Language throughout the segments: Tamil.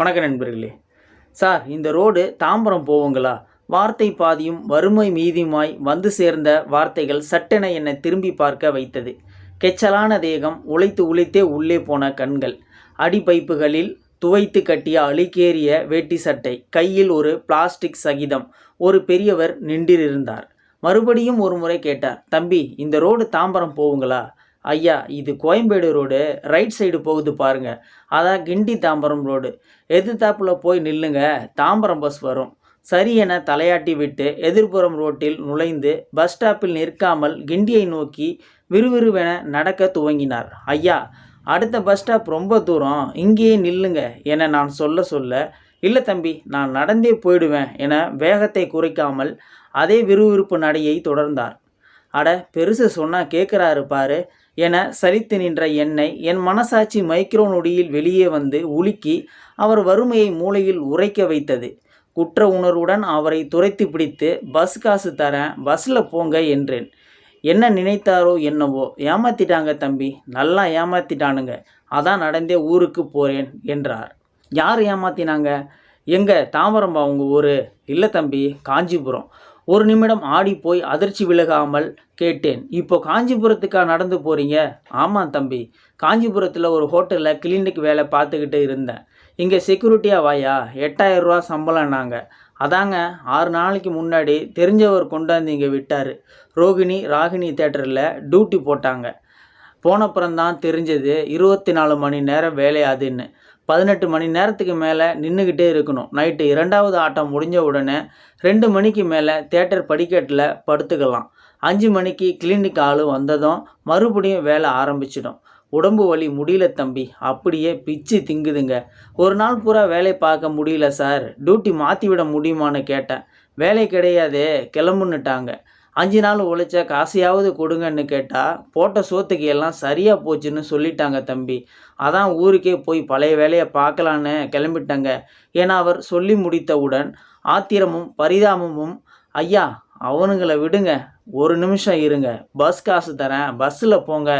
வணக்கம் நண்பர்களே. சார் இந்த ரோடு தாம்பரம் போவுங்களா? வார்த்தை பாதியும் வறுமை மீதியுமாய் வந்து சேர்ந்த வார்த்தைகள் சட்டென என்னை திரும்பி பார்க்க வைத்தது. கெச்சலான தேகம் உழைத்து உழைத்தே உள்ளே போன கண்கள். அடிப்பைப்புகளில் துவைத்து கட்டிய அழுக்கேறிய வேட்டி சட்டை கையில் ஒரு பிளாஸ்டிக் சகிதம் ஒரு பெரியவர் நின்றிருந்தார். மறுபடியும் ஒரு முறை கேட்டார் தம்பி இந்த ரோடு தாம்பரம் போவுங்களா? ஐயா இது கோயம்பேடு ரோடு. ரைட் சைடு போகுது பாருங்கள் அதான் கிண்டி தாம்பரம் ரோடு. எதிர்த்தாப்புல போய் நில்லுங்க. தாம்பரம் பஸ் வரும். சரி என தலையாட்டி விட்டு எதிர்ப்புறம் ரோட்டில் நுழைந்து பஸ் ஸ்டாப்பில் நிற்காமல் கிண்டியை நோக்கி விறுவிறுவென நடக்க துவங்கினார். ஐயா அடுத்த பஸ் ஸ்டாப் ரொம்ப தூரம். இங்கேயே நில்லுங்க என நான் சொல்ல சொல்ல இல்லை தம்பி நான் நடந்தே போயிடுவேன் என வேகத்தை குறைக்காமல் அதே விறுவிறுப்பு நடையை தொடர்ந்தார். அட பெருசு சொன்னால் கேட்குறாரு பாரு என சலித்து நின்ற என்னை என் மனசாட்சி மைக்ரோ நொடியில் வெளியே வந்து உலுக்கி அவர் வறுமையை மூளையில் உரைக்க வைத்தது. குற்ற உணர்வுடன் அவரை துரைத்து பிடித்து பஸ் காசு தரேன் பஸ்ஸில் போங்க என்றேன். என்ன நினைத்தாரோ என்னவோ ஏமாத்திட்டாங்க தம்பி நல்லா ஏமாத்திட்டானுங்க அதான் நடந்தே ஊருக்கு போகிறேன் என்றார். யார் ஏமாத்தினாங்க? எங்கே தாம்பரம்பா உங்கள் ஊர். இல்லை தம்பி காஞ்சிபுரம். ஒரு நிமிடம் ஆடி போய் அதிர்ச்சி விலகாமல் கேட்டேன் இப்போ காஞ்சிபுரத்துக்கா நடந்து போகிறீங்க ஆமாம் தம்பி காஞ்சிபுரத்தில் ஒரு ஹோட்டலில் கிளினிக் வேலை பார்த்துக்கிட்டு இருந்தேன். இங்கே செக்யூரிட்டியாக வாயா? எட்டாயிரரூவா சம்பளம்னாங்க சம்பளம் நாங்கள் அதாங்க ஆறு நாளைக்கு முன்னாடி தெரிஞ்சவர் கொண்டாந்து இங்கே விட்டார். ரோகிணி ராகினி தேட்டரில் டியூட்டி போட்டாங்க. போனப்புறம்தான் தெரிஞ்சது இருபத்தி நாலு மணி நேரம் வேலையாதுன்னு. பதினெட்டு மணி நேரத்துக்கு மேலே நின்றுக்கிட்டே இருக்கணும். நைட்டு இரண்டாவது ஆட்டம் முடிஞ்ச உடனே ரெண்டு மணிக்கு மேலே தேட்டர் படிக்கட்டில் படுத்துக்கலாம். அஞ்சு மணிக்கு கிளினிக் ஆள் வந்ததும் மறுபடியும் வேலை ஆரம்பிச்சிடும். உடம்பு வலி முடியல தம்பி. அப்படியே பிச்சு திங்குதுங்க. ஒரு நாள் பூரா வேலை பார்க்க முடியல சார். டியூட்டி மாற்றி விட முடியுமான்னு கேட்டேன். வேலை கிடையாதே கிளம்புன்னுட்டாங்க. அஞ்சு நாள் உழைச்ச காசையாவது கொடுங்கன்னு கேட்டால் போட்ட சோத்துக்கு எல்லாம் சரியாக போச்சுன்னு சொல்லிட்டாங்க தம்பி. அதான் ஊருக்கே போய் பழைய வேலையை பார்க்கலான்னு கிளம்பிட்டாங்க. ஏன்னா அவர் சொல்லி முடித்தவுடன் ஆத்திரமும் பரிதாபமும் ஐயா அவனுங்களை விடுங்க. ஒரு நிமிஷம் இருங்க. பஸ் காசு தரேன். பஸ்ஸில் போங்க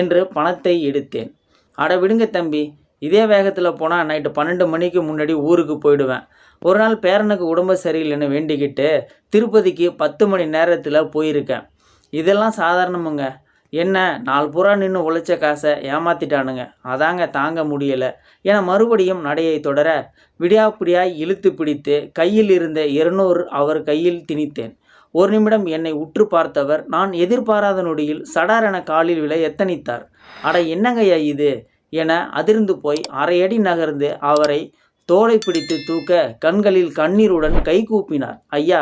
என்று பணத்தை எடுத்தேன். அட விடுங்க தம்பி. இதே வேகத்தில் போனால் நைட்டு பன்னெண்டு மணிக்கு முன்னாடி ஊருக்கு போயிடுவேன். ஒரு நாள் பேரனுக்கு உடம்பு சரியில்லைன்னு வேண்டிக்கிட்டு திருப்பதிக்கு பத்து மணி நேரத்தில் போயிருக்கேன். இதெல்லாம் சாதாரணமுங்க. என்ன நாலு புறா நின்று உழைச்ச காசை ஏமாத்திட்டானுங்க. அதாங்க தாங்க முடியலை. என மறுபடியும் நடையை தொடர விடியாப்பிடியாய் இழுத்து பிடித்து கையில் இருந்த இருநூறு அவர் கையில் திணித்தேன். ஒரு நிமிடம் என்னை உற்று பார்த்தவர் நான் எதிர்பாராத நொடியில் சடாரென காலில் விழ எத்தனித்தார். அட என்னங்கய்யா இது? என அதிர்ந்து போய் அரையடி நகர்ந்து அவரை தோலை பிடித்து தூக்க கண்களில் கண்ணீருடன் கை கூப்பினார். ஐயா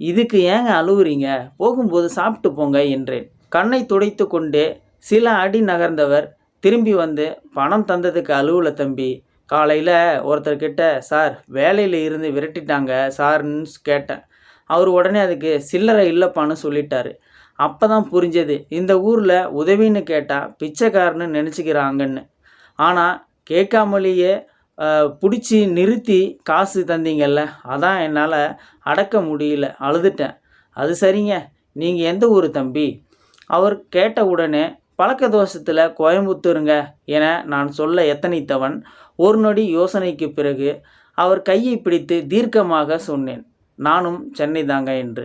இதுக்கு ஏங்க அழுவுறீங்க? போகும்போது சாப்பிட்டு போங்க என்றேன். கண்ணை துடைத்து கொண்டே சில அடி நகர்ந்தவர் திரும்பி வந்து பணம் தந்ததுக்கு அழுவல தம்பி. காலையில் ஒருத்தர்கிட்ட சார் வேலையில் இருந்து விரட்டிட்டாங்க சார்ன்னு கேட்டேன். அவர் உடனே அதுக்கு சில்லறை இல்லைப்பான்னு சொல்லிட்டாரு. அப்போ தான் புரிஞ்சது இந்த ஊரில் உதவின்னு கேட்டால் பிச்சைக்காரன்னு நினச்சிக்கிறாங்கன்னு. ஆனால் கேட்காமலேயே பிடிச்சி நிறுத்தி காசு தந்தீங்கல்ல அதான் என்னால் அடக்க முடியல அழுதுட்டேன். அது சரிங்க நீங்கள் எந்த ஊர் தம்பி? அவர் கேட்ட உடனே பழக்க தோஷத்தில் கோயம்புத்தூருங்க என நான் சொல்ல எத்தனைத்தவன் ஒரு நொடி யோசனைக்கு பிறகு அவர் கையை பிடித்து தீர்க்கமாக சொன்னேன். நானும் சென்னை தாங்க என்று.